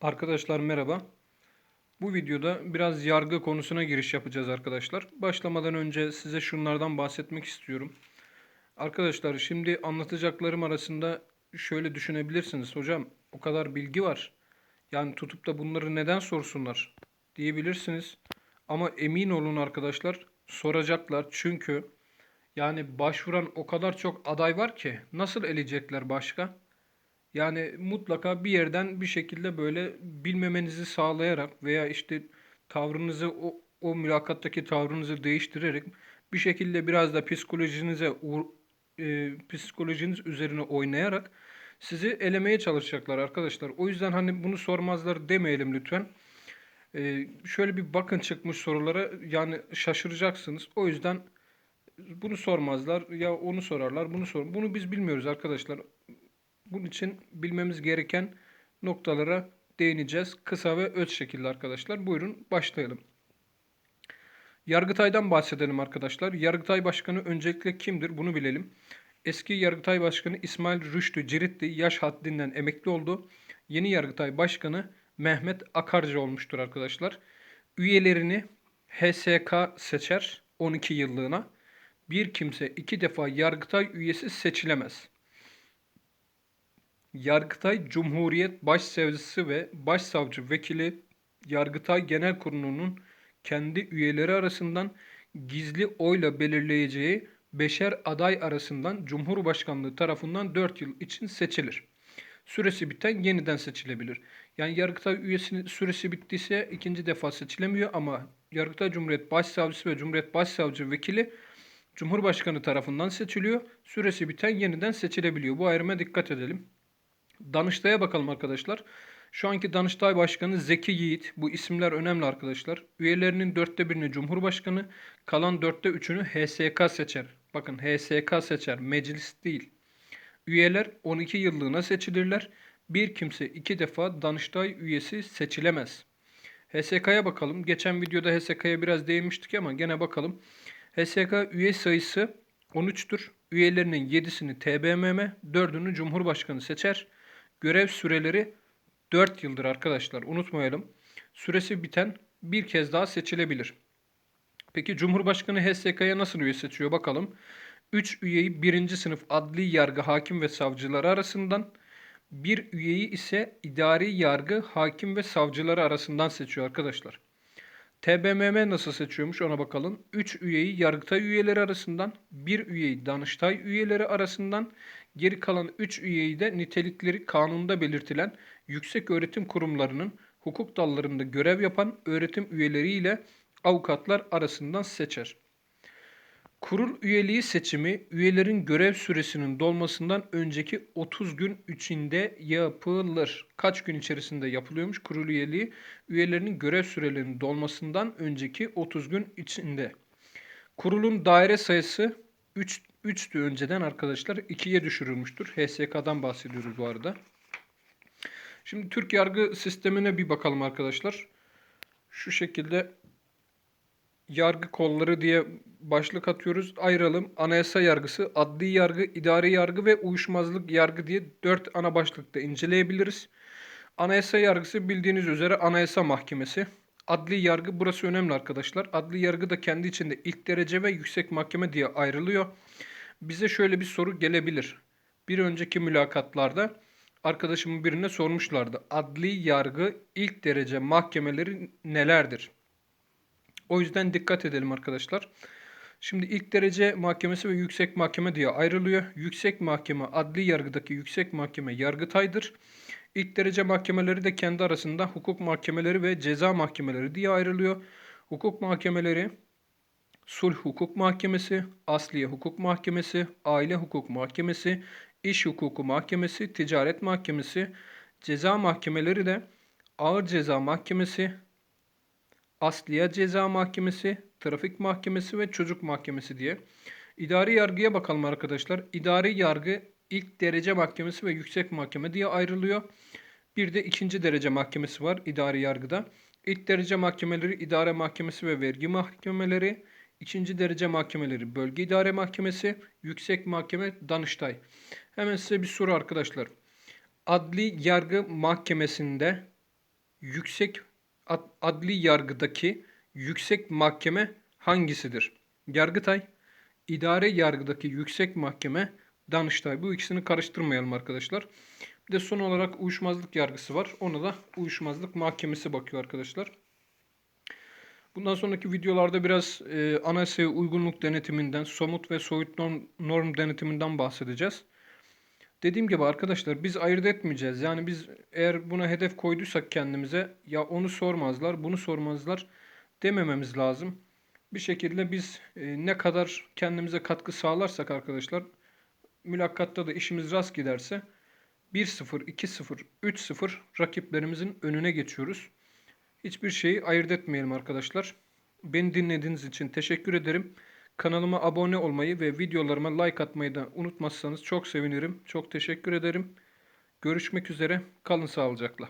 Arkadaşlar merhaba. Bu videoda biraz yargı konusuna giriş yapacağız arkadaşlar. Başlamadan önce size şunlardan bahsetmek istiyorum. Arkadaşlar şimdi anlatacaklarım arasında şöyle düşünebilirsiniz. Hocam o kadar bilgi var. Yani tutup da bunları neden sorsunlar diyebilirsiniz. Ama emin olun arkadaşlar soracaklar. Çünkü yani başvuran o kadar çok aday var ki nasıl eleyecekler başka? Yani mutlaka bir yerden bir şekilde böyle bilmemenizi sağlayarak veya işte tavrınızı o, o mülakattaki tavrınızı değiştirerek bir şekilde biraz da psikolojinize e, psikolojiniz üzerine oynayarak sizi elemeye çalışacaklar arkadaşlar. O yüzden hani bunu sormazlar demeyelim lütfen. E, şöyle bir bakın çıkmış sorulara yani şaşıracaksınız. O yüzden bunu sormazlar ya onu sorarlar bunu sor. Bunu biz bilmiyoruz arkadaşlar. Bunun için bilmemiz gereken noktalara değineceğiz. Kısa ve öz şekilde arkadaşlar. Buyurun başlayalım. Yargıtay'dan bahsedelim arkadaşlar. Yargıtay Başkanı öncelikle kimdir bunu bilelim. Eski Yargıtay Başkanı İsmail Rüştü Ciritli yaş haddinden emekli oldu. Yeni Yargıtay Başkanı Mehmet Akarcı olmuştur arkadaşlar. Üyelerini HSK seçer 12 yıllığına. Bir kimse iki defa Yargıtay üyesi seçilemez. Yargıtay Cumhuriyet Başsavcısı ve Başsavcı Vekili Yargıtay Genel Kurulu'nun kendi üyeleri arasından gizli oyla belirleyeceği beşer aday arasından Cumhurbaşkanlığı tarafından 4 yıl için seçilir. Süresi biten yeniden seçilebilir. Yani Yargıtay üyesinin süresi bittiyse ikinci defa seçilemiyor ama Yargıtay Cumhuriyet Başsavcısı ve Cumhuriyet Başsavcı Vekili Cumhurbaşkanı tarafından seçiliyor. Süresi biten yeniden seçilebiliyor. Bu ayrıma dikkat edelim. Danıştay'a bakalım arkadaşlar. Şu anki Danıştay Başkanı Zeki Yiğit. Bu isimler önemli arkadaşlar. Üyelerinin dörtte birini Cumhurbaşkanı, kalan dörtte üçünü HSK seçer. Bakın HSK seçer, meclis değil. Üyeler 12 yıllığına seçilirler. Bir kimse iki defa Danıştay üyesi seçilemez. HSK'ya bakalım. Geçen videoda HSK'ya biraz değinmiştik ama gene bakalım. HSK üye sayısı 13'tür. Üyelerinin 7'sini TBMM, 4'ünü Cumhurbaşkanı seçer. Görev süreleri 4 yıldır arkadaşlar. Unutmayalım. Süresi biten bir kez daha seçilebilir. Peki Cumhurbaşkanı HSK'ya nasıl üye seçiyor bakalım. 3 üyeyi 1. sınıf adli yargı hakim ve savcıları arasından, bir üyeyi ise idari yargı hakim ve savcıları arasından seçiyor arkadaşlar. TBMM nasıl seçiyormuş ona bakalım. 3 üyeyi Yargıtay üyeleri arasından, 1 üyeyi Danıştay üyeleri arasından, geri kalan 3 üyeyi de nitelikleri kanunda belirtilen yüksek öğretim kurumlarının hukuk dallarında görev yapan öğretim üyeleriyle avukatlar arasından seçer. Kurul üyeliği seçimi üyelerin görev süresinin dolmasından önceki 30 gün içinde yapılır. Kaç gün içerisinde yapılıyormuş kurul üyeliği? Üyelerinin görev sürelerinin dolmasından önceki 30 gün içinde. Kurulun daire sayısı 3 3'tü önceden arkadaşlar 2'ye düşürülmüştür. HSK'dan bahsediyoruz bu arada. Şimdi Türk yargı sistemine bir bakalım arkadaşlar. Şu şekilde yargı kolları diye başlık atıyoruz. Ayıralım. Anayasa yargısı, adli yargı, idari yargı ve uyuşmazlık yargı diye dört ana başlıkta inceleyebiliriz. Anayasa yargısı bildiğiniz üzere Anayasa Mahkemesi. Adli yargı burası önemli arkadaşlar. Adli yargı da kendi içinde ilk derece ve yüksek mahkeme diye ayrılıyor. Bize şöyle bir soru gelebilir. Bir önceki mülakatlarda arkadaşımın birine sormuşlardı. Adli yargı ilk derece mahkemeleri nelerdir? O yüzden dikkat edelim arkadaşlar. Şimdi ilk derece mahkemesi ve yüksek mahkeme diye ayrılıyor. Yüksek mahkeme adli yargıdaki yüksek mahkeme yargıtaydır. İlk derece mahkemeleri de kendi arasında hukuk mahkemeleri ve ceza mahkemeleri diye ayrılıyor. Hukuk mahkemeleri Sulh Hukuk Mahkemesi, Asliye Hukuk Mahkemesi, Aile Hukuk Mahkemesi, İş Hukuku Mahkemesi, Ticaret Mahkemesi, ceza mahkemeleri de Ağır Ceza Mahkemesi, Asliye Ceza Mahkemesi, Trafik Mahkemesi ve Çocuk Mahkemesi diye. İdari yargıya bakalım arkadaşlar. İdari yargı ilk derece mahkemesi ve yüksek mahkeme diye ayrılıyor. Bir de ikinci derece mahkemesi var idari yargıda. İlk derece mahkemeleri idare mahkemesi ve vergi mahkemeleri. ikinci derece mahkemeleri bölge idare mahkemesi. Yüksek mahkeme Danıştay. Hemen size bir soru arkadaşlar. Adli yargı mahkemesinde yüksek ad- adli yargıdaki yüksek mahkeme hangisidir? Yargıtay, idare yargıdaki yüksek mahkeme, Danıştay. Bu ikisini karıştırmayalım arkadaşlar. Bir de son olarak uyuşmazlık yargısı var. Ona da uyuşmazlık mahkemesi bakıyor arkadaşlar. Bundan sonraki videolarda biraz e, anayasaya uygunluk denetiminden, somut ve soyut norm, norm denetiminden bahsedeceğiz. Dediğim gibi arkadaşlar biz ayırt etmeyeceğiz. Yani biz eğer buna hedef koyduysak kendimize ya onu sormazlar, bunu sormazlar demememiz lazım. Bir şekilde biz e, ne kadar kendimize katkı sağlarsak arkadaşlar mülakkatta da işimiz rast giderse 1-0, 2-0, 3-0 rakiplerimizin önüne geçiyoruz. Hiçbir şeyi ayırt etmeyelim arkadaşlar. Beni dinlediğiniz için teşekkür ederim. Kanalıma abone olmayı ve videolarıma like atmayı da unutmazsanız çok sevinirim. Çok teşekkür ederim. Görüşmek üzere. Kalın sağlıcakla.